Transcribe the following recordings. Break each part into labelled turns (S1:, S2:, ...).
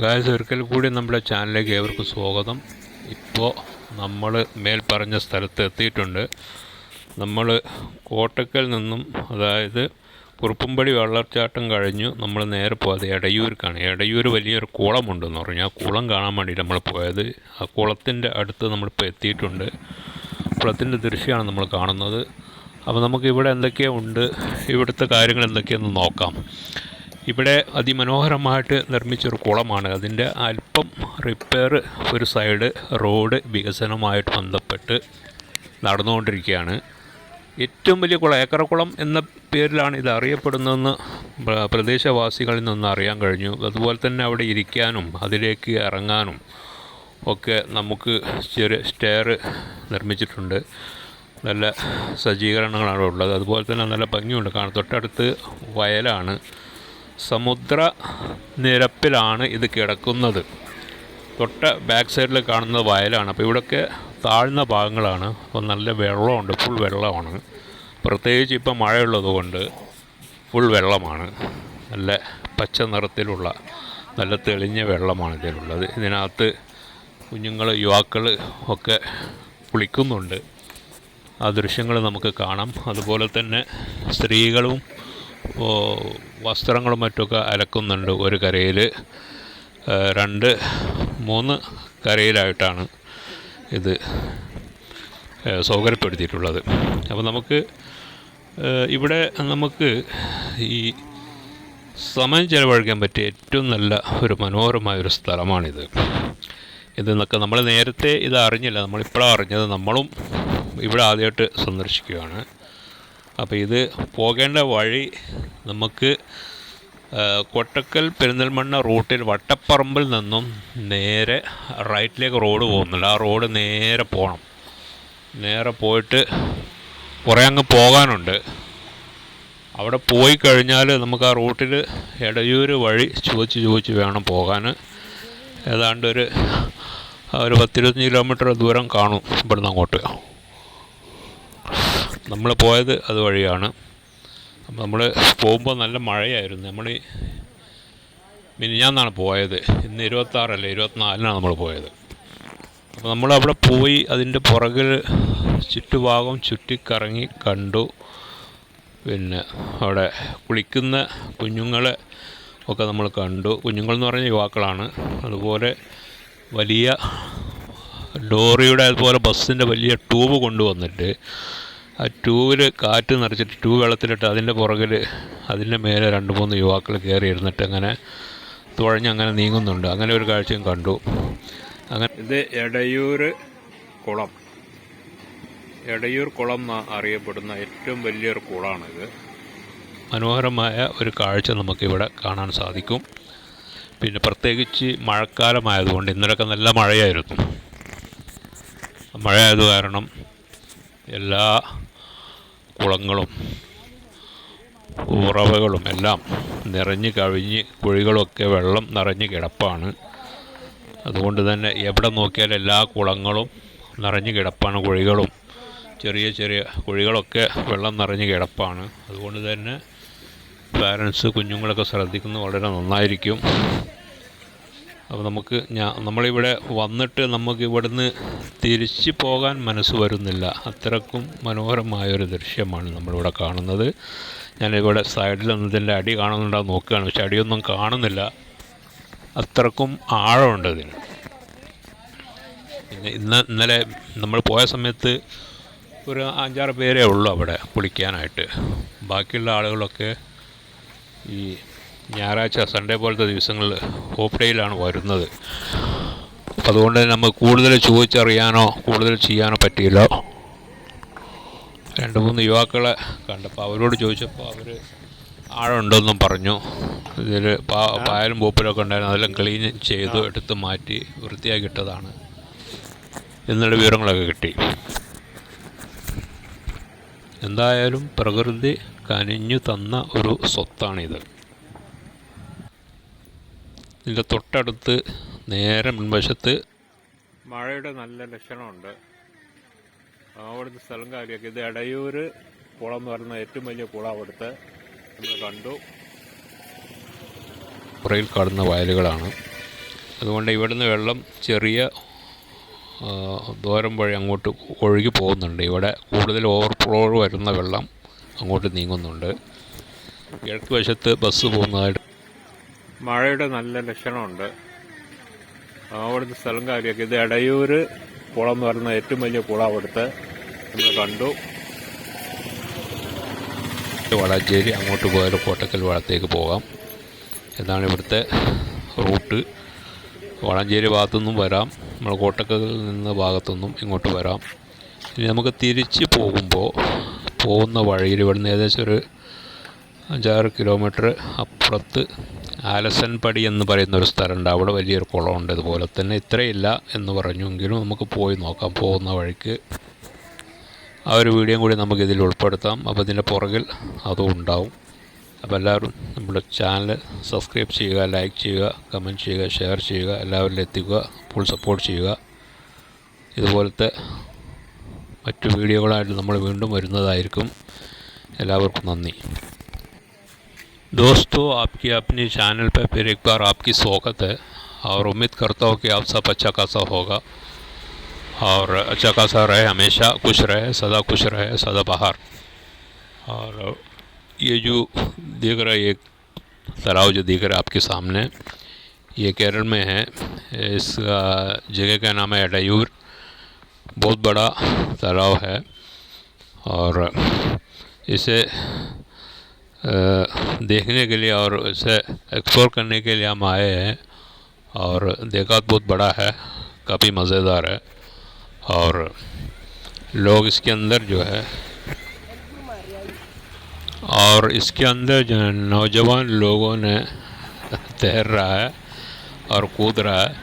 S1: Guys ഒരിക്കൽ കൂടി നമ്മുടെ ചാനലിലേക്ക് ഏവർക്കും സ്വാഗതം. ഇപ്പോൾ നമ്മൾ മേൽ പറഞ്ഞ സ്ഥലത്ത് എത്തിയിട്ടുണ്ട്. നമ്മൾ കോട്ടക്കൽ നിന്നും അതായത് കുറുപ്പുംപടി വെള്ളച്ചാട്ടം കഴിഞ്ഞു. നമ്മൾ നേരെ പോയത് എടയൂർക്കാണ്. എടയൂർ വലിയൊരു കുളമുണ്ടെന്ന് പറഞ്ഞു. ആ കുളം കാണാൻ വേണ്ടിയിട്ട് നമ്മൾ പോയത്. ആ കുളത്തിന്റെ അടുത്ത് നമ്മളിപ്പോൾ എത്തിയിട്ടുണ്ട്. കുളത്തിന്റെ ദൃശ്യമാണ് നമ്മൾ കാണുന്നത്. അപ്പോൾ നമുക്ക് ഇവിടെ എന്തൊക്കെയോ ഉണ്ട്. ഇവിടുത്തെ കാര്യങ്ങൾ എന്തൊക്കെയെന്ന് നോക്കാം. ഇവിടെ അതിമനോഹരമായിട്ട് നിർമ്മിച്ചൊരു കുളമാണ്. അതിന്റെ അല്പം റിപ്പയർ ഒരു സൈഡ് റോഡ് വികസനവുമായിട്ട് ബന്ധപ്പെട്ട് നടന്നുകൊണ്ടിരിക്കുകയാണ്. ഏറ്റവും വലിയ കുളം ഏക്കറക്കുളം എന്ന പേരിലാണ് ഇത് അറിയപ്പെടുന്നതെന്ന് പ്രദേശവാസികളിൽ നിന്ന് അറിയാൻ കഴിഞ്ഞു. അതുപോലെ തന്നെ അവിടെ ഇരിക്കാനും അതിലേക്ക് ഇറങ്ങാനും ഒക്കെ നമുക്ക് ചെറിയ സ്റ്റെയർ നിർമ്മിച്ചിട്ടുണ്ട്. നല്ല സജ്ജീകരണങ്ങളാണ് ഉള്ളത്. അതുപോലെ തന്നെ നല്ല ഭംഗിയുണ്ട്. കാണാൻ തൊട്ടടുത്ത് വയലാണ്. സമുദ്ര നിരപ്പിലാണ് ഇത് കിടക്കുന്നത്. തൊട്ട ബാക്ക് സൈഡിൽ കാണുന്നത് വയലാണ്. അപ്പോൾ ഇവിടെയൊക്കെ താഴ്ന്ന ഭാഗങ്ങളാണ്. അപ്പോൾ നല്ല വെള്ളമുണ്ട്. ഫുൾ വെള്ളമാണ്. പ്രത്യേകിച്ച് ഇപ്പം മഴയുള്ളത് കൊണ്ട് ഫുൾ വെള്ളമാണ്. നല്ല പച്ച നിറത്തിലുള്ള നല്ല തെളിഞ്ഞ വെള്ളമാണ് ഇതിലുള്ളത്. ഇതിനകത്ത് കുഞ്ഞുങ്ങൾ യുവാക്കൾ ഒക്കെ കുളിക്കുന്നുണ്ട്. ആ ദൃശ്യങ്ങൾ നമുക്ക് കാണാം. അതുപോലെ തന്നെ സ്ത്രീകളും വസ്ത്രങ്ങളും മറ്റൊക്കെ അലക്കുന്നുണ്ട് ഒരു കരയിൽ രണ്ട് മൂന്ന് കരയിലായിട്ടാണ് ഇത് സൗകര്യപ്പെടുത്തിയിട്ടുള്ളത്. അപ്പോൾ നമുക്ക് ഇവിടെ നമുക്ക് ഈ സമയം ചിലവഴിക്കാൻ പറ്റിയ ഏറ്റവും നല്ല ഒരു മനോഹരമായ ഒരു സ്ഥലമാണിത്. ഇതെന്നൊക്കെ നമ്മൾ നേരത്തെ ഇത് അറിഞ്ഞില്ല. നമ്മളിപ്പോഴാണ് അറിഞ്ഞത്. നമ്മളും ഇവിടെ ആദ്യമായിട്ട് സന്ദർശിക്കുകയാണ്. അപ്പോൾ ഇത് പോകേണ്ട വഴി നമുക്ക് കൊട്ടക്കൽ പെരിന്തൽമണ്ണ റൂട്ടിൽ വട്ടപ്പറമ്പിൽ നിന്നും നേരെ റൈറ്റിലേക്ക് റോഡ് പോകുന്നുണ്ട്. ആ റോഡ് നേരെ പോകണം നേരെ പോയിട്ട് കുറേ അങ്ങ് പോകാനുണ്ട്. അവിടെ പോയി കഴിഞ്ഞാൽ നമുക്ക് ആ റൂട്ടിൽ ഇടയൂർ വഴി ചോദിച്ച് ചോദിച്ച് വേണം പോകാൻ ഏതാണ്ട് ഒരു ഒരു പത്തിരുപത്തഞ്ച് കിലോമീറ്റർ ദൂരം കാണും ഇവിടുന്ന് അങ്ങോട്ട്. നമ്മൾ പോയത് അതുവഴിയാണ് അപ്പോൾ നമ്മൾ പോകുമ്പോൾ നല്ല മഴയായിരുന്നു. നമ്മൾ മിനിഞ്ഞാന്നാണ് പോയത്. ഇന്ന് ഇരുപത്താറല്ല ഇരുപത്തിനാലിനാണ് നമ്മൾ പോയത്. അപ്പോൾ നമ്മൾ അവിടെ പോയി അതിന്റെ പുറകിൽ ചുറ്റുഭാഗം ചുറ്റിക്കറങ്ങി കണ്ടു. പിന്നെ അവിടെ കുളിക്കുന്ന കുഞ്ഞുങ്ങളെ ഒക്കെ നമ്മൾ കണ്ടു. കുഞ്ഞുങ്ങൾ എന്ന് പറഞ്ഞ യുവാക്കളാണ്. അതുപോലെ വലിയ ലോറിയുടെ അതുപോലെ ബസ്സിന്റെ വലിയ ട്യൂബ് കൊണ്ടുവന്നിട്ട് ആ ട്യൂബിൽ കാറ്റ് നിറച്ചിട്ട് ട്യൂബ് വെള്ളത്തിലിട്ട് അതിന്റെ പുറകിൽ അതിന്റെ മേലെ രണ്ട് മൂന്ന് യുവാക്കൾ കയറി ഇരുന്നിട്ട് അങ്ങനെ തുഴഞ്ഞ് അങ്ങനെ നീങ്ങുന്നുണ്ട്. അങ്ങനെ ഒരു കാഴ്ചയും കണ്ടു. അങ്ങനെ ഇത് എടയൂർ കുളം. എടയൂർ കുളം എന്ന് അറിയപ്പെടുന്ന ഏറ്റവും വലിയൊരു കുളമാണിത് മനോഹരമായ ഒരു കാഴ്ച നമുക്കിവിടെ കാണാൻ സാധിക്കും. പിന്നെ പ്രത്യേകിച്ച് മഴക്കാലമായതുകൊണ്ട് ഇന്നലൊക്കെ നല്ല മഴയായിരുന്നു. മഴയായത് കാരണം എല്ലാ കുളങ്ങളും ഉറവകളും എല്ലാം നിറഞ്ഞു കവിഞ്ഞ് കുഴികളൊക്കെ വെള്ളം നിറഞ്ഞ് കിടപ്പാണ്. അതുകൊണ്ട് തന്നെ എവിടെ നോക്കിയാലും എല്ലാ കുളങ്ങളും നിറഞ്ഞ് കിടപ്പാണ്. കുഴികളും ചെറിയ ചെറിയ കുഴികളൊക്കെ വെള്ളം നിറഞ്ഞ് കിടപ്പാണ്. അതുകൊണ്ട് തന്നെ പാരൻസ് കുഞ്ഞുങ്ങളൊക്കെ ശ്രദ്ധിക്കുന്നത് വളരെ നന്നായിരിക്കും. അപ്പോൾ നമുക്ക് ഞാൻ നമ്മളിവിടെ വന്നിട്ട് നമുക്ക് ഇവിടുന്ന് തിരിച്ച് പോകാൻ മനസ്സ് വരുന്നില്ല. അത്രക്കും മനോഹരമായൊരു ദൃശ്യമാണ് നമ്മളിവിടെ കാണുന്നത്. ഞാനിവിടെ സൈഡിൽ നിന്നതിന്റെ അടി കാണുന്നുണ്ടോ നോക്കുകയാണ്. പക്ഷെ അടിയൊന്നും കാണുന്നില്ല. അത്രക്കും ആഴമുണ്ട് ഇതിന്. പിന്നെ ഇന്ന് ഇന്നലെ നമ്മൾ പോയ സമയത്ത് ഒരു അഞ്ചാറ് പേരേ ഉള്ളൂ അവിടെ കുളിക്കാനായിട്ട്. ബാക്കിയുള്ള ആളുകളൊക്കെ ഈ ഞായറാഴ്ച സൺഡേ പോലത്തെ ദിവസങ്ങളിൽ ഹോപ്പ് വരുന്നത്. അതുകൊണ്ട് തന്നെ നമുക്ക് കൂടുതൽ ചോദിച്ചറിയാനോ കൂടുതൽ ചെയ്യാനോ പറ്റിയില്ല. രണ്ട് മൂന്ന് യുവാക്കളെ കണ്ടപ്പോൾ അവരോട് ചോദിച്ചപ്പോൾ അവർ ആഴമുണ്ടെന്നും പറഞ്ഞു. ഇതിൽ പാ പായലും പൂപ്പലൊക്കെ ഉണ്ടായിരുന്നു. അതെല്ലാം ക്ലീൻ ചെയ്തു എടുത്ത് മാറ്റി വൃത്തിയാക്കിയിട്ടതാണ് എന്നുള്ള വിവരങ്ങളൊക്കെ കിട്ടി. എന്തായാലും പ്രകൃതി കനിഞ്ഞു തന്ന ഒരു സ്വത്താണിത്. ഇതിന്റെ തൊട്ടടുത്ത് നേരെ മുൻവശത്ത് മഴയുടെ നല്ല ലക്ഷണമുണ്ട്. അവിടുത്തെ സ്ഥലം കാര്യമൊക്കെ ഇത് ഇടയൂർ കുളം എന്ന് പറയുന്ന ഏറ്റവും വലിയ കുളം അവിടുത്തെ. നമ്മൾ കണ്ടു. പുറയിൽ കാണുന്ന വയലുകളാണ്. അതുകൊണ്ട് ഇവിടുന്ന് വെള്ളം ചെറിയ ദൂരം വഴി അങ്ങോട്ട് ഒഴുകി പോകുന്നുണ്ട്. ഇവിടെ കൂടുതൽ ഓവർഫ്ലോ വരുന്ന വെള്ളം അങ്ങോട്ട് നീങ്ങുന്നുണ്ട്. കിഴക്ക് വശത്ത് ബസ് പോകുന്നതായിട്ട് മഴയുടെ നല്ല ലക്ഷണമുണ്ട്. അവിടുത്തെ സ്ഥലം കാര്യമൊക്കെ. ഇത് എടയൂര് കുളം എന്ന് പറയുന്ന ഏറ്റവും വലിയ കുളം അവിടുത്തെ. നമ്മൾ കണ്ടു. വളാഞ്ചേരി അങ്ങോട്ട് പോയാൽ കോട്ടക്കൽ വളത്തേക്ക് പോകാം. എന്നാണ് ഇവിടുത്തെ റൂട്ട്. വളാഞ്ചേരി ഭാഗത്തുനിന്നും വരാം. നമ്മൾ കോട്ടക്കലിൽ നിന്ന് ഭാഗത്തുനിന്നും ഇങ്ങോട്ട് വരാം. ഇനി നമുക്ക് തിരിച്ച് പോകുമ്പോൾ പോകുന്ന വഴിയിൽ ഇവിടുന്ന് ഏകദേശം ഒരു അഞ്ചാറ് കിലോമീറ്റർ അപ്പുറത്ത് ആലസൻപടി എന്ന് പറയുന്ന ഒരു സ്ഥലമുണ്ട്. അവിടെ വലിയൊരു കുളമുണ്ട്. ഇതുപോലെ തന്നെ ഇത്രയില്ല എന്ന് പറഞ്ഞു എങ്കിലും നമുക്ക് പോയി നോക്കാം. പോകുന്ന വഴിക്ക് ആ ഒരു വീഡിയോ കൂടി നമുക്ക് ഇതിൽ ഉൾപ്പെടുത്താം. അപ്പോൾ ഇതിന്റെ പുറകിൽ അതും ഉണ്ടാവും. അപ്പോൾ എല്ലാവരും നമ്മുടെ ചാനൽ സബ്സ്ക്രൈബ് ചെയ്യുക ലൈക്ക് ചെയ്യുക കമന്റ് ചെയ്യുക ഷെയർ ചെയ്യുക എല്ലാവരിലും എത്തിക്കുക ഫുൾ സപ്പോർട്ട് ചെയ്യുക. ഇതുപോലത്തെ മറ്റു വീഡിയോകളായിട്ട് നമ്മൾ വീണ്ടും വരുന്നതായിരിക്കും. എല്ലാവർക്കും നന്ദി. दोस्तों, आपकी अपनी चैनल पर फिर एक बार आपकी स्वागत है और उम्मीद करता हूँ कि आप सब अच्छा खासा होगा और अच्छा खासा रहे हमेशा, खुश रहे, सदा खुश रहे, सदा बाहर। और ये जो दिख रहा है ये तालाब जो दिख रहा है आपके सामने, ये केरल में है। इस जगह का नाम है एडायूर। बहुत बड़ा तालाब है और इसे देखने के लिए और इसे एक्सप्लोर करने के लिए हम आए हैं और देखा तो बहुत बड़ा है, काफ़ी मज़ेदार है और लोग इसके अंदर जो है और इसके अंदर जो है नौजवान लोगों ने तैर रहा है और कूद रहा है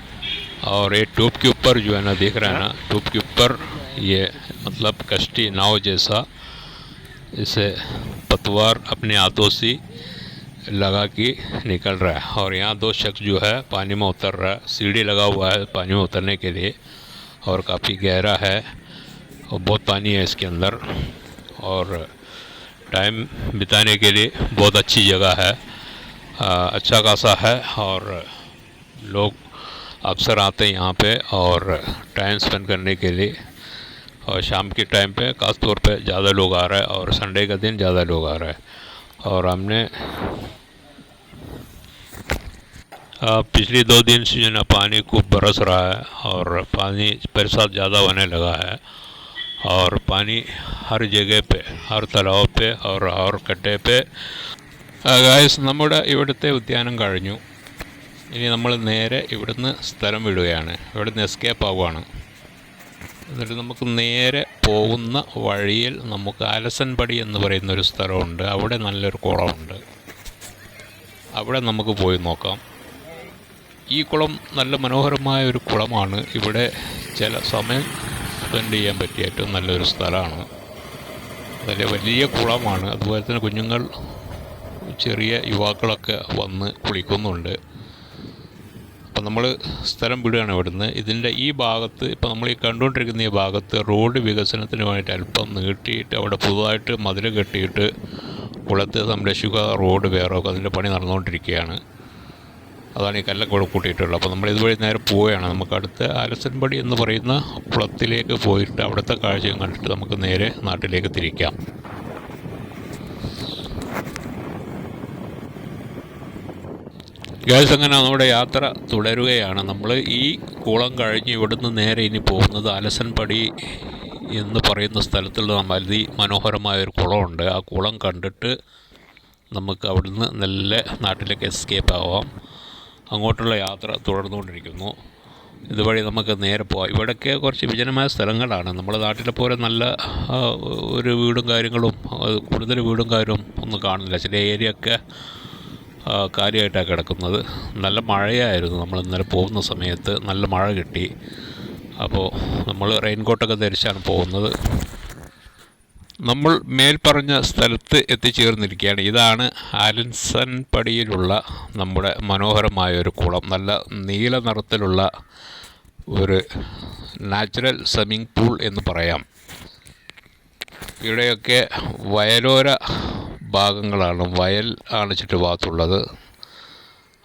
S1: और ये टूब के ऊपर जो है ना, देख रहा है ना टूब के ऊपर ये मतलब कश्ती नाव जैसा इसे पतवार अपने हाथों से लगा के निकल रहा है। और यहाँ दो शख्स जो है पानी में उतर रहा है। सीढ़ी लगा हुआ है पानी में उतरने के लिए और काफ़ी गहरा है और बहुत पानी है इसके अंदर। और टाइम बिताने के लिए बहुत अच्छी जगह है। आ, अच्छा खासा है और लोग अक्सर आते हैं यहाँ पे और टाइम स्पेंड करने के लिए। और शाम के टाइम पे ख़ास तौर पे ज़्यादा लोग आ रहे हैं और संडे का दिन ज़्यादा लोग आ रहे हैं और हमने आ, पिछले दो दिन से जो है ना पानी खूब बरस रहा है और पानी बरसात ज़्यादा होने लगा है और पानी हर जगह पे हर तालाब पे और हर കട്ടെ पे ഗായസ് നമ്മുടെ ഇവിടുത്തെ ഉദ്യാനം കഴിഞ്ഞു ഇനി നമ്മൾ നേരെ ഇവിടുന്ന് സ്ഥലം വിടുകയാണ് ഇവിടുന്ന് എസ്കേപ്പ് ആവുകയാണ് എന്നിട്ട് നമുക്ക് നേരെ പോകുന്ന വഴിയിൽ നമുക്ക് ആലസൻപടി എന്ന് പറയുന്ന ഒരു സ്ഥലമുണ്ട്. അവിടെ നല്ലൊരു കുളമുണ്ട്. അവിടെ നമുക്ക് പോയി നോക്കാം. ഈ കുളം നല്ല മനോഹരമായ ഒരു കുളമാണ്. ഇവിടെ ചില സമയം സ്പെൻഡ് ചെയ്യാൻ പറ്റിയ ഏറ്റവും നല്ലൊരു സ്ഥലമാണ്. വലിയ വലിയ കുളമാണ്. അതുപോലെ തന്നെ കുഞ്ഞുങ്ങൾ ചെറിയ യുവാക്കളൊക്കെ വന്ന് കുളിക്കുന്നുണ്ട്. നമ്മൾ സ്ഥലം വിടുകയാണ് ഇവിടുന്ന്. ഇതിന്റെ ഈ ഭാഗത്ത് ഇപ്പോൾ നമ്മൾ ഈ കണ്ടുകൊണ്ടിരിക്കുന്ന ഈ ഭാഗത്ത് റോഡ് വികസനത്തിന് വേണ്ടിയിട്ട് അല്പം നീട്ടിയിട്ട് അവിടെ പുതുതായിട്ട് മതിൽ കെട്ടിയിട്ട് കുളത്തെ സംരക്ഷിക്കുക റോഡ് വേറെ അതിന്റെ പണി നടന്നുകൊണ്ടിരിക്കുകയാണ്. അതാണ് ഈ കല്ലൊക്കെ കൂട്ടിയിട്ടുള്ളത്. അപ്പോൾ നമ്മൾ ഇതുവഴി നേരെ പോവുകയാണ്. നമുക്ക് അടുത്ത ആലസൻപടി എന്ന് പറയുന്ന കുളത്തിലേക്ക് പോയിട്ട് അവിടുത്തെ കാഴ്ചയും കണ്ടിട്ട് നമുക്ക് നേരെ നാട്ടിലേക്ക് തിരിക്കാം. ഗേൾസ് അങ്ങനെ നമ്മുടെ യാത്ര തുടരുകയാണ്. നമ്മൾ ഈ കുളം കഴിഞ്ഞ് ഇവിടുന്ന് നേരെ ഇനി പോകുന്നത് അലസൻപടി എന്ന് പറയുന്ന സ്ഥലത്തുള്ള അതി മനോഹരമായ ഒരു കുളമുണ്ട്. ആ കുളം കണ്ടിട്ട് നമുക്ക് അവിടുന്ന് നല്ല നാട്ടിലേക്ക് എസ്കേപ്പ് ആവാം. അങ്ങോട്ടുള്ള യാത്ര തുടർന്നുകൊണ്ടിരിക്കുന്നു. ഇതുവഴി നമുക്ക് നേരെ പോകാം ഇവിടെയൊക്കെ കുറച്ച് വിജനമായ സ്ഥലങ്ങളാണ്. നമ്മുടെ നാട്ടിലെ പോലെ നല്ല ഒരു വീടും കാര്യങ്ങളും കൂടുതൽ വീടും കാര്യവും ഒന്നും കാണുന്നില്ല ചില ഏരിയ ഒക്കെ കാര്യമായിട്ടാണ് കിടക്കുന്നത്. നല്ല മഴയായിരുന്നു. നമ്മൾ ഇന്നലെ പോകുന്ന സമയത്ത് നല്ല മഴ കിട്ടി. അപ്പോൾ നമ്മൾ റെയിൻകോട്ടൊക്കെ ധരിച്ചാണ് പോകുന്നത്. നമ്മൾ മേൽപ്പറഞ്ഞ സ്ഥലത്ത് എത്തിച്ചേർന്നിരിക്കുകയാണ്. ഇതാണ് ആലൻസൺ പടിയിലുള്ള നമ്മുടെ മനോഹരമായ ഒരു കുളം. നല്ല നീല നിറത്തിലുള്ള ഒരു നാച്ചുറൽ സ്വിമ്മിംഗ് പൂൾ എന്ന് പറയാം. ഇവിടെയൊക്കെ വയലോര ഭാഗങ്ങളാണ്. വയൽ ആണ് ചുറ്റുഭാഗത്തുള്ളത്.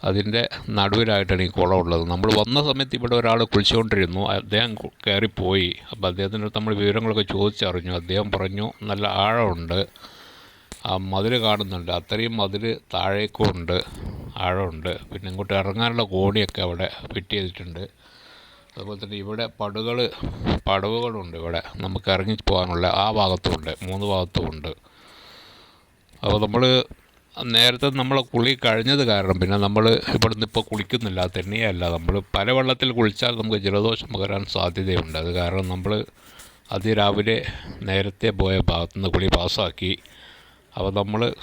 S1: അതിന്റെ നടുവിലായിട്ടാണ് ഈ കുളം ഉള്ളത് നമ്മൾ വന്ന സമയത്ത് ഇവിടെ ഒരാൾ കുളിച്ചുകൊണ്ടിരുന്നു. അദ്ദേഹം കയറിപ്പോയി. അപ്പോൾ അദ്ദേഹത്തിന്റെ അടുത്ത് നമ്മൾ വിവരങ്ങളൊക്കെ ചോദിച്ചറിഞ്ഞു. അദ്ദേഹം പറഞ്ഞു നല്ല ആഴമുണ്ട്. ആ മതിൽ കാണുന്നുണ്ട്. അത്രയും മതിൽ താഴേക്കും ഉണ്ട് ആഴമുണ്ട്. പിന്നെ ഇങ്ങോട്ട് ഇറങ്ങാനുള്ള കോണിയൊക്കെ അവിടെ ഫിറ്റ് ചെയ്തിട്ടുണ്ട്. അതുപോലെ തന്നെ ഇവിടെ പടുകൾ പടവുകളുണ്ട് ഇവിടെ. നമുക്ക് ഇറങ്ങി പോകാനുള്ള ആ ഭാഗത്തുമുണ്ട് മൂന്ന് ഭാഗത്തുമുണ്ട്. അപ്പോൾ നമ്മൾ നേരത്തെ നമ്മൾ കുളി കഴിഞ്ഞത് കാരണം പിന്നെ നമ്മൾ ഇവിടുന്ന് ഇപ്പോൾ കുളിക്കുന്നില്ല തന്നെയല്ല. നമ്മൾ പല വെള്ളത്തിൽ കുളിച്ചാൽ നമുക്ക് ജലദോഷം പകരാൻ സാധ്യതയുണ്ട്. അത് കാരണം നമ്മൾ അതിരാവിലെ നേരത്തെ പോയ ഭാഗത്തു നിന്ന് കുളി പാസ്സാക്കി അപ്പോൾ നമ്മൾ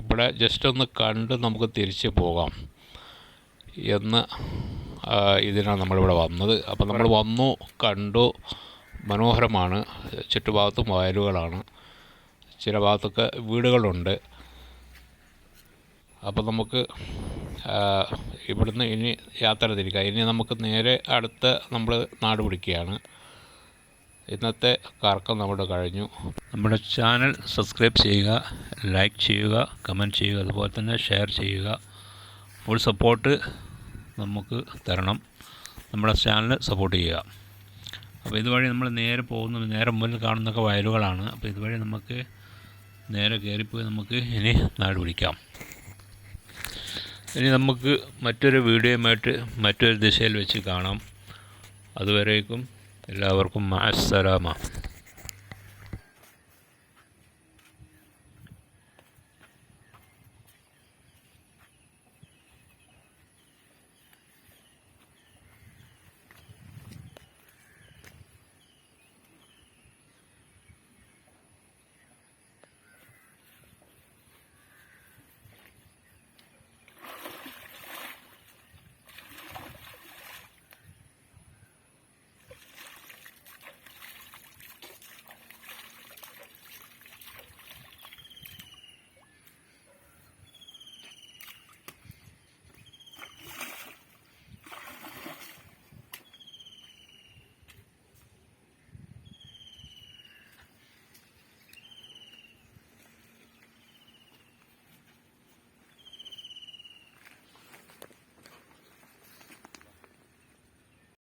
S1: ഇവിടെ ജസ്റ്റ് ഒന്ന് കണ്ട് നമുക്ക് തിരിച്ച് പോകാം എന്ന് ഇതിനാണ് നമ്മളിവിടെ വന്നത്. അപ്പോൾ നമ്മൾ വന്നു കണ്ടു. മനോഹരമാണ്. ചുറ്റുഭാഗത്തും വയലുകളാണ്. ചില ഭാഗത്തൊക്കെ വീടുകളുണ്ട്. അപ്പോൾ നമുക്ക് ഇവിടുന്ന് ഇനി യാത്ര തിരിക്കാം. ഇനി നമുക്ക് നേരെ അടുത്ത നമ്മൾ നാട് പിടിക്കുകയാണ്. ഇന്നത്തെ കറക്കം നമ്മുടെ കഴിഞ്ഞു. നമ്മുടെ ചാനൽ സബ്സ്ക്രൈബ് ചെയ്യുക ലൈക്ക് ചെയ്യുക കമന്റ് ചെയ്യുക അതുപോലെ തന്നെ ഷെയർ ചെയ്യുക. ഫുൾ സപ്പോർട്ട് നമുക്ക് തരണം. നമ്മുടെ ചാനൽ സപ്പോർട്ട് ചെയ്യുക. അപ്പോൾ ഇതുവഴി നമ്മൾ നേരെ പോകുന്ന നേരെ മുന്നിൽ കാണുന്നൊക്കെ വയലുകളാണ്. അപ്പോൾ ഇതുവഴി നമുക്ക് നേരെ കയറിപ്പോയി നമുക്ക് ഇനി നാട് പിടിക്കാം. ഇനി നമുക്ക് മറ്റൊരു വീഡിയോയുമായിട്ട് മറ്റൊരു ദിശയിൽ വെച്ച് കാണാം. അതുവരേക്കും എല്ലാവർക്കും മാസലാമ